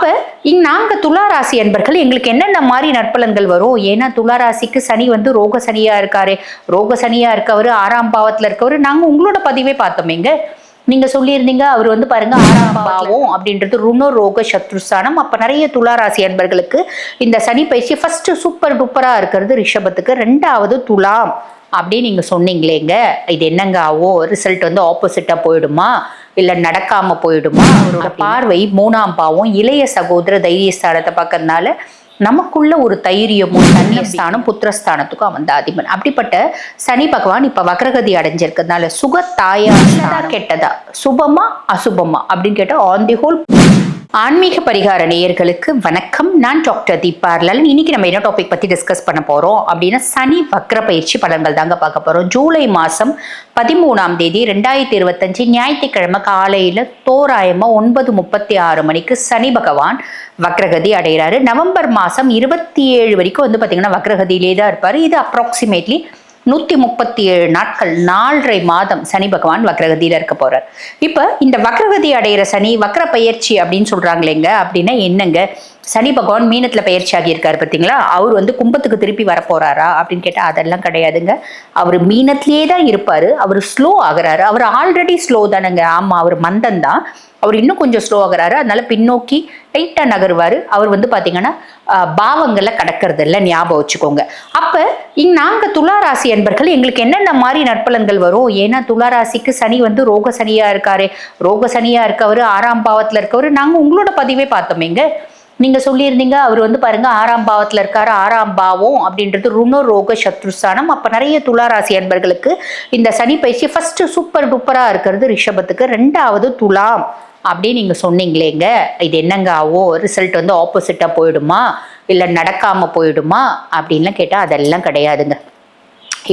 அப்ப இங்க நாங்க துளாராசி அன்பர்கள் எங்களுக்கு என்னென்ன மாதிரி நற்பலன்கள் வரும்? ஏன்னா துளாராசிக்கு சனி வந்து ரோக சனியா இருக்காரு. ரோக சனியா இருக்கவர் ஆறாம் பாவத்துல இருக்கவர். நாங்க உங்களோட பதிவே பார்த்தோமேங்க நீங்க சொல்லியிருந்தீங்க அவர் வந்து பாருங்க ஆறாம் பாவம் அப்படின்றது ருணோ ரோக சத்ருஸ்தானம் அப்ப நிறைய துளாராசி அன்பர்களுக்கு இந்த சனி பயிற்சி ஃபர்ஸ்ட் சூப்பர் டூப்பரா இருக்கிறது ரிஷபத்துக்கு. ரெண்டாவது துலாம் அப்படின்னு நீங்க சொன்னீங்களேங்க இது என்னங்க ஆகும்? ரிசல்ட் வந்து ஆப்போசிட்டா போயிடுமா? இல்ல நடக்காம போயிடுமா? அவரோட பார்வை மூணாம் பாவம். இளைய சகோதர தைரியஸ்தானத்தை பார்க்கறதுனால நமக்குள்ள ஒரு தைரியமும் தன்யஸ்தானம் புத்திரஸ்தானத்துக்கும் அவன் அதிபன். அப்படிப்பட்ட சனி பகவான் இப்ப வக்ரகதி அடைஞ்சிருக்கிறதுனால சுக தாயா கெட்டதா? சுபமா அசுபமா அப்படின்னு கேட்டா ஆன் தி ஹோல் ஆன்மீக பரிகார நேயர்களுக்கு வணக்கம். நான் டாக்டர் தீபா இன்னைக்கு நம்ம என்ன டாபிக் பத்தி டிஸ்கஸ் பண்ண போறோம் அப்படின்னா சனி வக்ர பயிற்சி பலன்கள் தாங்க பார்க்க போறோம். ஜூலை மாசம் பதிமூணாம் தேதி ரெண்டாயிரத்தி இருபத்தஞ்சு ஞாயிற்றுக்கிழமை காலையில தோராயமா ஒன்பது முப்பத்தி ஆறு மணிக்கு சனி பகவான் வக்ரகதி அடைகிறாரு. நவம்பர் மாசம் இருபத்தி ஏழு வரைக்கும் வந்து பாத்தீங்கன்னா வக்ரகதியிலே தான் இருப்பாரு. இது அப்ராக்சிமேட்லி நூத்தி முப்பத்தி ஏழு நாட்கள் நாலரை மாதம் சனி பகவான் வக்ரகதியில இருக்க போறார். இப்ப இந்த வக்ரகதி அடையிற சனி வக்ர பயிற்சி அப்படின்னு சொல்றாங்களேங்க அப்படின்னா என்னங்க? சனி பகவான் மீனத்துல பயிற்சி ஆகியிருக்காரு பார்த்தீங்களா? அவர் வந்து கும்பத்துக்கு திருப்பி வரப்போறாரா அப்படின்னு கேட்டா அதெல்லாம் கிடையாதுங்க. அவர் மீனத்திலேயே தான் இருப்பாரு. அவர் ஸ்லோ ஆகிறாரு. அவர் ஆல்ரெடி ஸ்லோ தானேங்க. ஆமா அவர் மந்தம் தான் அவர் இன்னும் கொஞ்சம் ஸ்லோ ஆகுறாரு. அதனால பின்னோக்கி லைட்டாக நகருவார். அவர் வந்து பார்த்தீங்கன்னா பாவங்களை கடக்கிறது இல்லை ஞாபகம் வச்சுக்கோங்க. அப்போ இங்க நாங்கள் துளாராசி அன்பர்கள் எங்களுக்கு என்னென்ன மாதிரி நற்பலன்கள் வரும்? ஏன்னா துளாராசிக்கு சனி வந்து ரோக சனியா இருக்காரு. ரோக சனியா இருக்கவர் ஆறாம் பாவத்தில் இருக்கவர். நாங்கள் உங்களோட பதிவே பார்த்தோமேங்க. நீங்க சொல்லியிருந்தீங்க அவர் வந்து பாருங்க ஆறாம் பாவத்துல இருக்காரு. ஆறாம் பாவம் அப்படின்றது ருண ரோக சத்ருஸ்தானம் அப்ப நிறைய துளாராசி அன்பர்களுக்கு இந்த சனி பயிற்சி ஃபர்ஸ்ட் சூப்பர் டூப்பரா இருக்கிறது ரிஷபத்துக்கு. ரெண்டாவது துலாம் அப்படின்னு நீங்க சொன்னீங்களேங்க. இது என்னங்க ஆகும் ரிசல்ட் வந்து ஆப்போசிட்டா போயிடுமா? இல்ல நடக்காம போயிடுமா? அப்படின்லாம் கேட்டா அதெல்லாம் கிடையாதுங்க.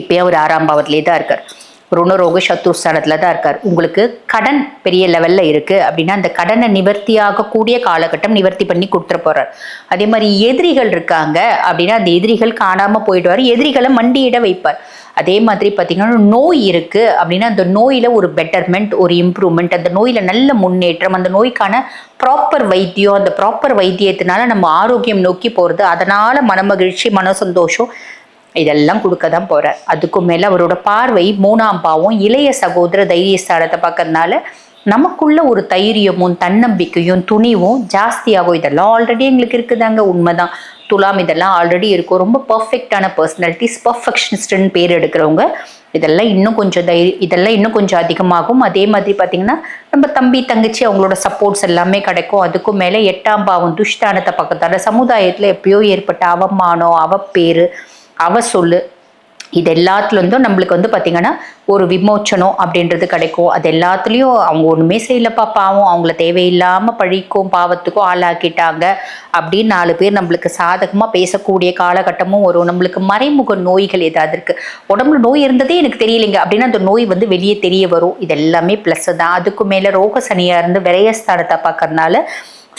இப்பயே அவர் ஆறாம் பாவத்திலே தான் இருக்கார். ருணரோக சத்துருஸ்தானத்தில் தான் இருக்கார். உங்களுக்கு கடன் பெரிய லெவலில் இருக்குது அப்படின்னா அந்த கடனை நிவர்த்தி ஆகக்கூடிய காலகட்டம் நிவர்த்தி பண்ணி கொடுத்துட போகிறார் அதே மாதிரி எதிரிகள் இருக்காங்க அப்படின்னா அந்த எதிரிகள் காணாமல் போயிடுவார். எதிரிகளை மண்டியிட வைப்பார். அதே மாதிரி பார்த்திங்கன்னா நோய் இருக்குது அப்படின்னா அந்த நோயில் ஒரு பெட்டர்மெண்ட் ஒரு இம்ப்ரூவ்மெண்ட் அந்த நோயில் நல்ல முன்னேற்றம் அந்த நோய்க்கான ப்ராப்பர் வைத்தியம் அந்த ப்ராப்பர் வைத்தியத்தினால நம்ம ஆரோக்கியம் நோக்கி போகிறது அதனால் மனமகிழ்ச்சி மன சந்தோஷம் இதெல்லாம் கொடுக்க தான் போறார். அதுக்கும் மேல அவரோட பார்வை மூணாம் பாவம் இளைய சகோதர தைரியஸ்தானத்தை பார்க்கறதுனால நமக்குள்ள ஒரு தைரியமும் தன்னம்பிக்கையும் துணிவும் ஜாஸ்தியாகும். இதெல்லாம் ஆல்ரெடி எங்களுக்கு இருக்குதாங்க. உண்மைதான். துலாம் இதெல்லாம் ஆல்ரெடி இருக்கும். ரொம்ப பர்ஃபெக்டான பர்சனாலிட்டிஸ் பர்ஃபெக்ஷனிஸ்ட்னு பேர் எடுக்கிறவங்க. இதெல்லாம் இன்னும் கொஞ்சம் தைரிய இதெல்லாம் இன்னும் கொஞ்சம் அதிகமாகும். அதே மாதிரி பார்த்தீங்கன்னா நம்ம தம்பி தங்கச்சி அவங்களோட சப்போர்ட்ஸ் எல்லாமே கிடைக்கும். அதுக்கும் மேலே எட்டாம் பாவம் துஷ்டானத்தை பக்கத்தால் சமுதாயத்தில் எப்பயோ ஏற்பட்ட அவமானம் அவப்பேறு அவ சொல்லு. இது எல்லாத்துலேருந்தும் நம்மளுக்கு வந்து பார்த்திங்கன்னா ஒரு விமோச்சனம் அப்படின்றது கிடைக்கும். அது எல்லாத்துலேயும் அவங்க ஒன்றுமே செய்யலப்பா பாவம். அவங்கள தேவையில்லாமல் பழிக்கும் பாவத்துக்கும் ஆளாக்கிட்டாங்க அப்படின்னு நாலு பேர் நம்மளுக்கு சாதகமாக பேசக்கூடிய காலகட்டமும் வரும். நம்மளுக்கு மறைமுக நோய்கள் ஏதாவது இருக்குது உடம்புல நோய் இருந்ததே எனக்கு தெரியலைங்க. அப்படின்னா அந்த நோய் வந்து வெளியே தெரிய வரும். இது எல்லாமே ப்ளஸ் தான். அதுக்கு மேலே ரோக சனியாக இருந்து விரயஸ்தானத்தை பார்க்கறதுனால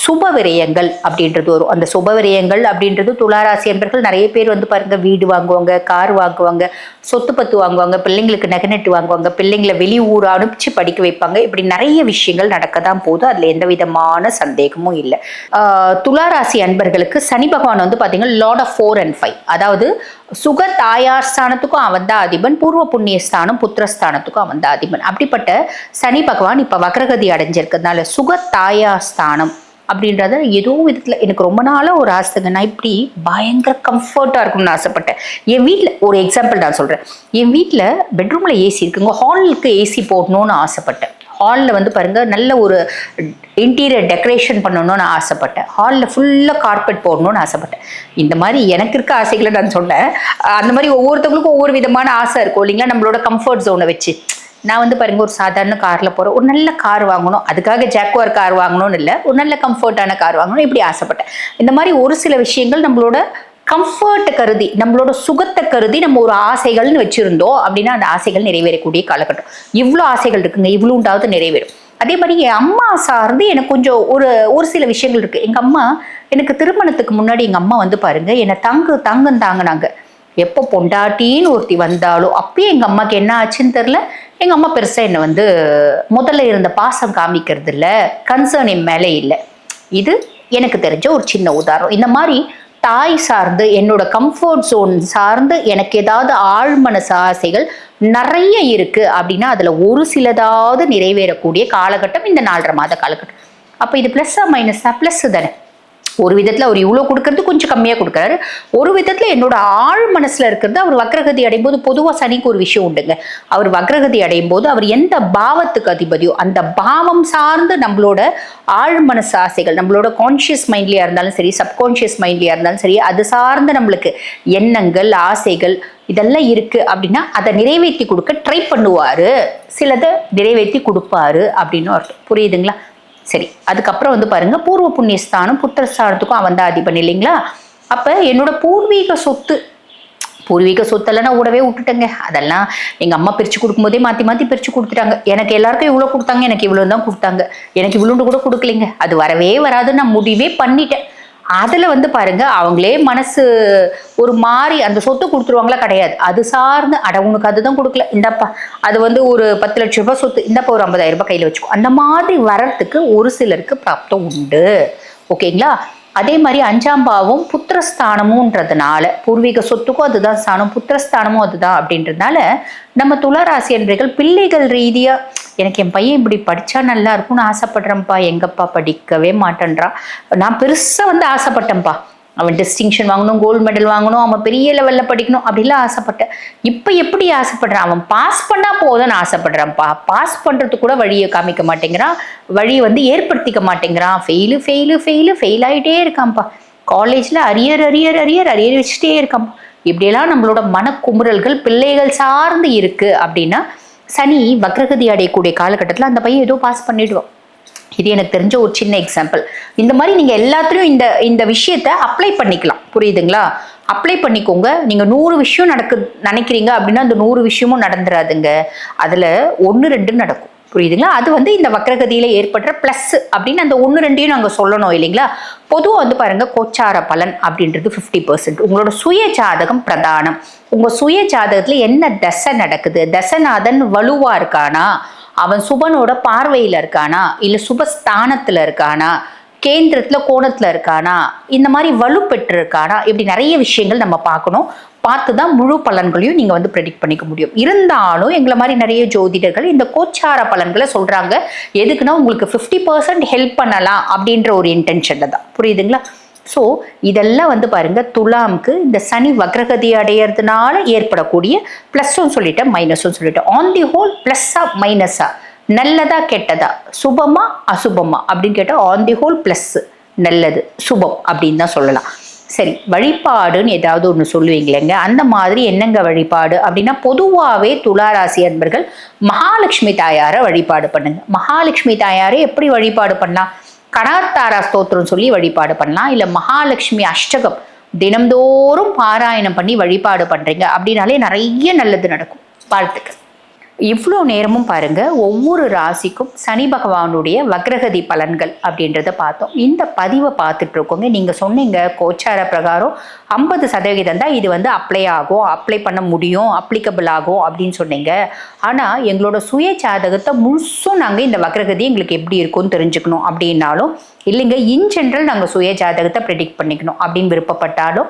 சுப விரயங்கள் அப்படின்றது வரும். அந்த சுப விரயங்கள் அப்படின்றது துளாராசி என்பர்கள் நிறைய பேர் வந்து பாருங்க வீடு வாங்குவாங்க கார் வாங்குவாங்க சொத்து பத்து வாங்குவாங்க பிள்ளைங்களுக்கு நகநட்டு வாங்குவாங்க பிள்ளைங்களை வெளியூர் அனுப்பிச்சு படிக்க வைப்பாங்க. இப்படி நிறைய விஷயங்கள் நடக்க தான் போகுது. அதில் எந்த விதமான சந்தேகமும் இல்லை. துளாராசி அன்பர்களுக்கு சனி பகவான் வந்து பார்த்தீங்கன்னா lord of four and five அதாவது சுக தாயார் ஸ்தானத்துக்கும் அவன் தான் அதிபன் பூர்வ புண்ணிய ஸ்தானம் புத்திரஸ்தானத்துக்கும் அவன் தான் அதிபன். அப்படிப்பட்ட சனி பகவான் இப்போ வக்ரகதி அடைஞ்சிருக்கிறதுனால சுக தாயார் ஸ்தானம் அப்படின்றத ஏதோ விதத்தில் எனக்கு ரொம்ப நாளாக ஒரு ஆசைங்க நான் இப்படி பயங்கர கம்ஃபர்ட்டாக இருக்கணும்னு ஆசைப்பட்டேன். என் வீட்டில் ஒரு எக்ஸாம்பிள் நான் சொல்கிறேன் என் வீட்டில் பெட்ரூமில் ஏசி இருக்குங்க ஹாலுக்கு ஏசி போடணும்னு ஆசைப்பட்டேன். ஹாலில் வந்து பாருங்க நல்ல ஒரு இன்டீரியர் டெக்கரேஷன் பண்ணணும்னு ஆசைப்பட்டேன். ஹாலில் ஃபுல்லாக கார்பெட் போடணும்னு ஆசைப்பட்டேன். இந்த மாதிரி எனக்கு இருக்க ஆசைகளை நான் சொன்னேன். அந்த மாதிரி ஒவ்வொருத்தவங்களுக்கும் ஒவ்வொரு விதமான ஆசை இருக்கும் இல்லைங்களா? நம்மளோட கம்ஃபர்ட் ஜோனை வச்சு. நான் வந்து பாருங்க ஒரு சாதாரண காரில் போகிறேன் ஒரு நல்ல கார் வாங்கணும். அதுக்காக ஜாக்குவார் கார் வாங்கணும்னு இல்லை ஒரு நல்ல கம்ஃபர்ட்டான கார் வாங்கணும் இப்படி ஆசைப்பட்டேன். இந்த மாதிரி ஒரு சில விஷயங்கள் நம்மளோட கம்ஃபர்ட் கருதி நம்மளோட சுகத்தை கருதி நம்ம ஒரு ஆசைகள்னு வச்சுருந்தோம் அப்படின்னா அந்த ஆசைகள் நிறைவேறக்கூடிய காலகட்டம். இவ்வளோ ஆசைகள் இருக்குங்க இவ்வளோண்டாவது நிறைவேறும். அதே மாதிரி என் அம்மா சார்ந்து எனக்கு கொஞ்சம் ஒரு ஒரு சில விஷயங்கள் இருக்குது எங்கள் அம்மா எனக்கு திருமணத்துக்கு முன்னாடி எங்கள் அம்மா வந்து பாருங்க என்னை தங்கு தங்கம் தாங்கினாங்க. எப்போ பொண்டாட்டின்னு ஒருத்தி வந்தாலும் அப்பயே எங்கள் அம்மாவுக்கு என்ன ஆச்சுன்னு தெரில எங்கள் அம்மா பெருசாக என்னை வந்து முதல்ல இருந்த பாசம் காமிக்கிறது இல்லை கன்சர்ன் என் மேலே இல்லை. இது எனக்கு தெரிஞ்ச ஒரு சின்ன உதாரணம். இந்த மாதிரி தாய் சார்ந்து என்னோட கம்ஃபர்ட் ஜோன் சார்ந்து எனக்கு ஏதாவது ஆழ்மனசு ஆசைகள் நிறைய இருக்கு அப்படின்னா அதுல ஒரு சிலதாவது நிறைவேறக்கூடிய காலகட்டம் இந்த நாலரை மாத காலகட்டம். அப்ப இது பிளஸ்ஸா மைனஸா பிளஸ் தானே. ஒரு விதத்துல அவர் இவ்வளோ கொடுக்கறது கொஞ்சம் கம்மியா கொடுக்குறாரு. ஒரு விதத்துல என்னோட ஆழ் மனசுல இருக்கிறது அவர் வக்ரகதி அடையும் போது பொதுவா சனிக்கு ஒரு விஷயம் உண்டுங்க. அவர் வக்ரகதி அடையும் போது அவர் எந்த பாவத்துக்கு அதிபதியோ அந்த பாவம் சார்ந்து நம்மளோட ஆழ் மனசு ஆசைகள் நம்மளோட கான்ஷியஸ் மைண்ட்லயா இருந்தாலும் சரி சப்கான்ஷியஸ் மைண்ட்லயா இருந்தாலும் சரி அது சார்ந்து நம்மளுக்கு எண்ணங்கள் ஆசைகள் இதெல்லாம் இருக்கு அப்படின்னா அதை நிறைவேற்றி கொடுக்க ட்ரை பண்ணுவாரு. சிலதை நிறைவேற்றி கொடுப்பாரு அப்படின்னு அர்த்தம். புரியுதுங்களா? சரி அதுக்கப்புறம் வந்து பாருங்க பூர்வ புண்ணியஸ்தானம் புத்திரஸ்தானத்துக்கும் அவன் தான் அதிபன் இல்லைங்களா? அப்ப என்னோட பூர்வீக சொத்து பூர்வீக சொத்தெல்லாம் நான் கூடவே விட்டுட்டேங்க. அதெல்லாம் எங்க அம்மா பிரிச்சு கொடுக்கும்போதே மாத்தி மாத்தி பிரிச்சு கொடுத்துட்டாங்க. எனக்கு எல்லாருக்கும் இவ்வளவு கொடுத்தாங்க எனக்கு இவ்வளவு தான் கொடுத்தாங்க. எனக்கு இவ்வளோண்டு கூட கொடுக்கலைங்க. அது வரவே வராது நான் முடிவே பண்ணிட்டேன். அதில் வந்து பாருங்க அவங்களே மனசு ஒரு மாதிரி அந்த சொத்து கொடுத்துருவாங்களா கிடையாது. அது சார்ந்து அட உனக்கு அதுதான் கொடுக்கல. இந்தப்பா அது வந்து ஒரு பத்து லட்ச ரூபாய் சொத்து. இந்தப்பா ஒரு ஐம்பதாயிரம் ரூபாய் கையில் வச்சுக்கோ. அந்த மாதிரி வர்றதுக்கு ஒரு சிலருக்கு பிராப்தம் உண்டு. ஓகேங்களா? அதே மாதிரி அஞ்சாம் பாவம் புத்திரஸ்தானமுன்றதுனால பூர்வீக சொத்துக்கும் அதுதான் ஸ்தானம் புத்திரஸ்தானமும் அதுதான் அப்படின்றதுனால நம்ம துளராசி என்பர்கள் பிள்ளைகள் ரீதியாக எனக்கு என் பையன் இப்படி படிச்சா நல்லா இருக்கும்னு ஆசைப்படுறேன்ப்பா. எங்கப்பா படிக்கவே மாட்டேன்றான். நான் பெருசாக வந்து ஆசைப்பட்டேன்ப்பா. அவன் டிஸ்டிங்ஷன் வாங்கணும் கோல்டு மெடல் வாங்கணும் அவன் பெரிய லெவலில் படிக்கணும் அப்படிலாம் ஆசைப்பட்டேன். இப்போ எப்படி ஆசைப்படுறான்? அவன் பாஸ் பண்ணால் போதும்னு ஆசைப்படுறான்ப்பா. பாஸ் பண்ணுறதுக்கு கூட வழியை காமிக்க மாட்டேங்கிறான். வழியை வந்து ஏற்படுத்திக்க மாட்டேங்கிறான். ஃபெயிலு ஃபெயிலு ஃபெயிலு ஃபெயில் ஆகிட்டே இருக்கான்ப்பா. காலேஜில் அரியர் அரியர் அரியர் அரியர் வச்சுட்டே இருக்கான்ப்பா. இப்படியெல்லாம் நம்மளோட மனக்குமுறல்கள் பிள்ளைகள் சார்ந்து இருக்கு அப்படின்னா சனி வக்ரகதி அடையக்கூடிய காலகட்டத்தில் அந்த பையன் ஏதோ பாஸ் பண்ணிடுவான். இது எனக்கு தெரிஞ்ச ஒரு சின்ன எக்ஸாம்பிள் இந்த மாதிரி நீங்கள் எல்லாத்துலேயும் இந்த இந்த விஷயத்த அப்ளை பண்ணிக்கலாம். புரியுதுங்களா? அப்ளை பண்ணிக்கோங்க. நீங்கள் நூறு விஷயம் நடக்கு நினைக்கிறீங்க அப்படின்னா அந்த நூறு விஷயமும் நடந்துராதுங்க. அதில் ஒன்று ரெண்டு நடக்கும். புரியுதுங்களா? அது வந்து இந்த வக்ரகதியில ஏற்படுற பிளஸ் அப்படின்னு அந்த ஒன்று ரெண்டையும் நாங்கள் சொல்லணும் இல்லைங்களா? பொதுவாக வந்து பாருங்க கோச்சார பலன் அப்படின்றது ஃபிஃப்டி பர்சன்ட் உங்களோட சுய ஜாதகம் பிரதானம். உங்க சுய ஜாதகத்துல என்ன தசை நடக்குது? தசநாதன் வலுவா இருக்கானா? அவன் சுபனோட பார்வையில் இருக்கானா? இல்லை சுபஸ்தானத்தில் இருக்கானா? கேந்திரத்தில் கோணத்தில் இருக்கானா? இந்த மாதிரி வலுப்பெற்று இருக்கானா இப்படி நிறைய விஷயங்கள் நம்ம பார்க்கணும். பார்த்து தான் முழு பலன்களையும் நீங்கள் வந்து ப்ரெடிக்ட் பண்ணிக்க முடியும். இருந்தாலும் எங்களை மாதிரி நிறைய ஜோதிடர்கள் இந்த கோச்சார பலன்களை சொல்கிறாங்க எதுக்குன்னா உங்களுக்கு ஃபிஃப்டி பர்சன்ட் ஹெல்ப் பண்ணலாம் அப்படின்ற ஒரு இன்டென்ஷனில் தான். புரியுதுங்களா? ஸோ இதெல்லாம் வந்து பாருங்க துலாம்க்கு இந்த சனி வக்ரகதி அடையிறதுனால ஏற்படக்கூடிய ப்ளஸ்ஸும் சொல்லிட்டேன் மைனஸும் சொல்லிட்டேன். ஆன் தி ஹோல் ப்ளஸ்ஸா மைனஸா நல்லதா கெட்டதா? சுபமா அசுபமா? அப்படின்னு கேட்டால் ஆன் தி ஹோல் ப்ளஸ் நல்லது சுபம் அப்படின்னு தான் சொல்லலாம். சரி வழிபாடுன்னு ஏதாவது ஒன்று சொல்லுவீங்களேங்க. அந்த மாதிரி என்னங்க வழிபாடு? அப்படின்னா பொதுவாகவே துளாராசி அன்பர்கள் மகாலட்சுமி தாயாரை வழிபாடு பண்ணுங்க. மகாலட்சுமி தாயாரை எப்படி வழிபாடு பண்ணலாம் கடாத்தாரா ஸ்தோத்திரம் சொல்லி வழிபாடு பண்ணலாம். இல்லை மகாலட்சுமி அஷ்டகம் தினம்தோறும் பாராயணம் பண்ணி வழிபாடு பண்ணுறீங்க அப்படின்னாலே நிறைய நல்லது நடக்கும். வாழ்த்துக்கள். இவ்வளோ நேரமும் பாருங்க ஒவ்வொரு ராசிக்கும் சனி பகவானுடைய வக்ரகதி பலன்கள் அப்படின்றத பார்த்தோம். இந்த பதிவை பார்த்துட்டு இருக்கோங்க நீங்க சொன்னீங்க கோச்சார பிரகாரம் ஐம்பது சதவிகிதம் தான் இது வந்து அப்ளை ஆகும் அப்ளை பண்ண முடியும் அப்ளிகபிள் ஆகும் அப்படின்னு சொன்னீங்க. ஆனால் எங்களோட சுய ஜாதகத்தை முழுசும் நாங்கள் இந்த வக்ரகதி எங்களுக்கு எப்படி இருக்கும்னு தெரிஞ்சுக்கணும் அப்படின்னாலும் இல்லைங்க இன் ஜென்ரல் நாங்கள் சுய ஜாதகத்தை ப்ரெடிக்ட் பண்ணிக்கணும் அப்படின்னு விருப்பப்பட்டாலும்